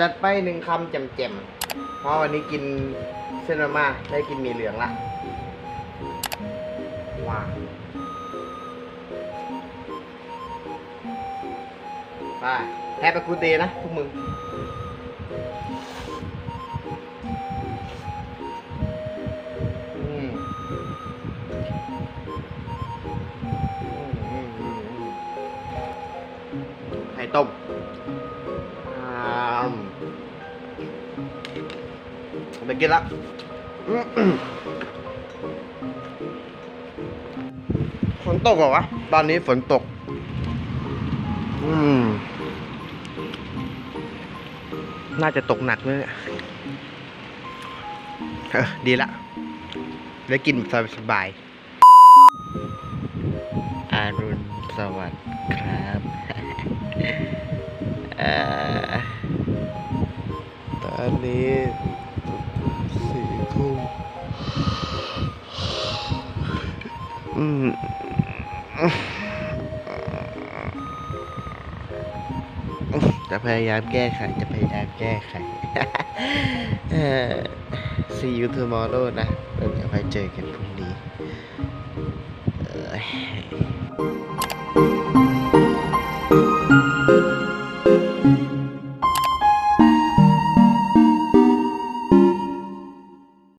จัดไปหนึ่งคำแจ่มๆ เพราะวันนี้กินเส้นมาม่าได้กินหมีเหลืองละว้าวไปแฮปปี้กูเดย์นะพวกมึงอืมอืมอืมอือืมไข่ต้ม ไปกินละฝนตกเหรอวะตอนนี้ฝนตก อืม น่าจะตกหนักเลยเนี่ยเออดีละ ได้กินแบบสบายๆอารุณสวัสดิ์ครับอตอนนี้ จะพยายามแก้ไข จะพยายามแก้ไข See you tomorrow นะเดี๋ยวไปเจอกันพรุ่งนี้ Thank.